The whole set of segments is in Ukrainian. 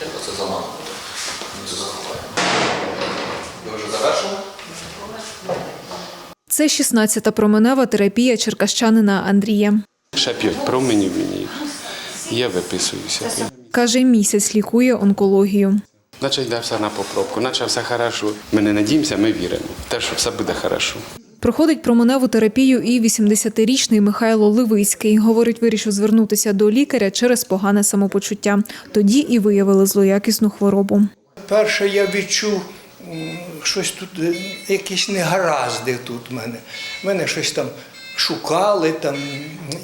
Оце заманувати. Ми це заховаємо. Ви вже завершили? Це 16-та променева терапія черкащанина Андрія. Ще п'ять променів мені. Я виписуюся. Каже, місяць лікує онкологію. Наче йде все на попробку, наче все хорошо. Ми не надіємося, ми віримо. в Те, що все буде хорошо. Проходить променеву терапію і 80-річний Михайло Левицький. Говорить, вирішив звернутися до лікаря через погане самопочуття. Тоді і виявили злоякісну хворобу. Перше я відчув щось тут, е, якісь негаразди тут в мене. Мене щось там шукали там,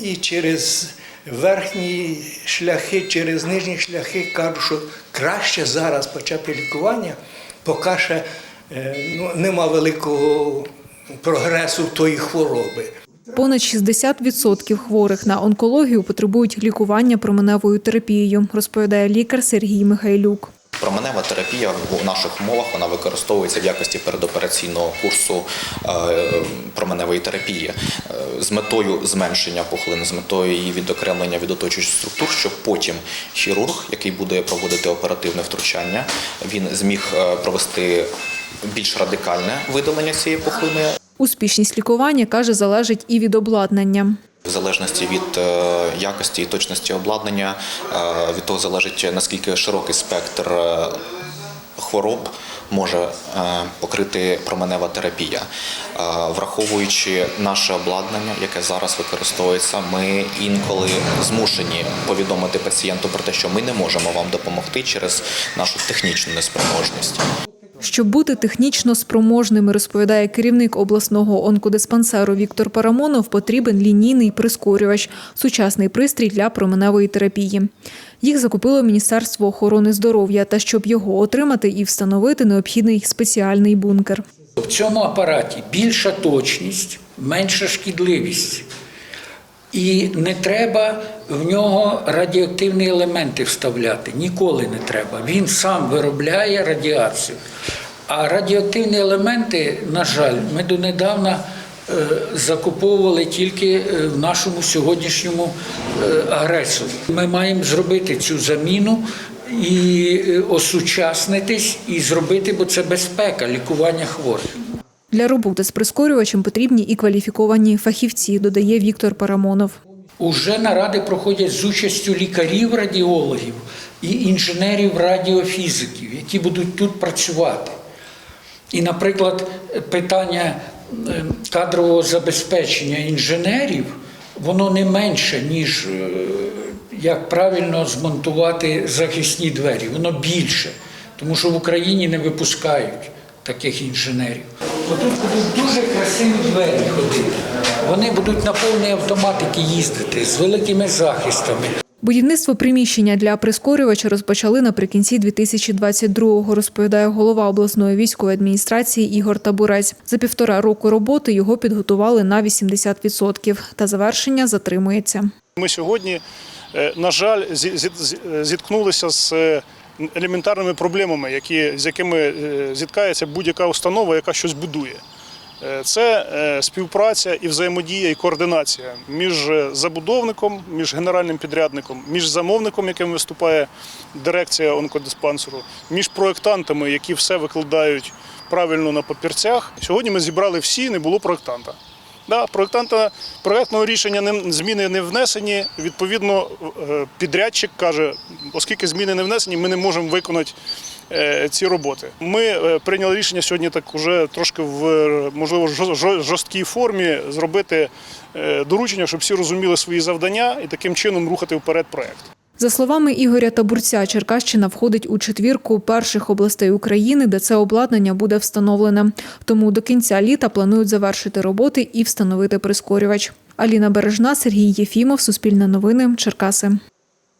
і через верхні шляхи, через нижні шляхи кажуть, що краще зараз почати лікування, поки ще е, ну, нема великого прогресу тої хвороби. Понад 60% хворих на онкологію потребують лікування променевою терапією, розповідає лікар Сергій Михайлюк. Променева терапія в наших умовах вона використовується в якості передопераційного курсу е, променевої терапії е, з метою зменшення пухлини, з метою її відокремлення від оточуючих структур, щоб потім хірург, який буде проводити оперативне втручання, він зміг е, провести більш радикальне видалення цієї пухлини. Успішність лікування, каже, залежить і від обладнання. В залежності від е, якості і точності обладнання, е, від того залежить наскільки широкий спектр е, хвороб може покрити променева терапія. Враховуючи наше обладнання, яке зараз використовується, ми інколи змушені повідомити пацієнту про те, що ми не можемо вам допомогти через нашу технічну неспроможність. Щоб бути технічно спроможними, розповідає керівник обласного онкодиспансеру Віктор Парамонов, потрібен лінійний прискорювач – сучасний пристрій для променевої терапії. Їх закупило Міністерство охорони здоров'я, та щоб його отримати і встановити, необхідний спеціальний бункер. В цьому апараті більша точність, менша шкідливість. І не треба в нього радіоактивні елементи вставляти. Ніколи не треба. Він сам виробляє радіацію. А радіоактивні елементи, на жаль, ми донедавна е, закуповували тільки е, в нашому сьогоднішньому е, агресорі. Ми маємо зробити цю заміну і осучаснитись, і зробити, бо це безпека лікування хворих. Для роботи з прискорювачем потрібні і кваліфіковані фахівці, додає Віктор Парамонов. Уже наради проходять з участю лікарів-радіологів і інженерів-радіофізиків, які будуть тут працювати. І, наприклад, питання кадрового забезпечення інженерів, воно не менше, ніж е, як правильно змонтувати захисні двері, воно більше, тому що в Україні не випускають таких інженерів. Отут будуть дуже красиві двері ходити. Вони будуть на повній автоматики їздити з великими захистами. Будівництво приміщення для прискорювача розпочали наприкінці 2022-го, розповідає голова обласної військової адміністрації Ігор Табурець. За півтора року роботи його підготували на 80%, та завершення затримується. Ми сьогодні, е, на жаль, зі- зі- зі- зіткнулися з е, елементарними проблемами, які, з якими е, зіткається будь-яка установа, яка щось будує. Е, Це е, співпраця і взаємодія, і координація між забудовником, між генеральним підрядником, між замовником, яким виступає дирекція онкодиспансеру, між проєктантами, які все викладають правильно на папірцях. Сьогодні ми зібрали всі, не було проєктанта. Да, проєктанта проєктного рішення не, зміни не внесені. Відповідно, е, підрядчик каже, оскільки зміни не внесені, ми не можемо виконати е, ці роботи. Ми е, прийняли рішення сьогодні так уже трошки в можливо жо- жо- жорсткій формі зробити доручення, щоб всі розуміли свої завдання і таким чином рухати вперед проєкт. За словами Ігоря Табурця, Черкащина входить у четвірку перших областей України, де це обладнання буде встановлене. Тому до кінця літа планують завершити роботи і встановити прискорювач. Аліна Бережна, Сергій Єфімов, Суспільне новини, Черкаси.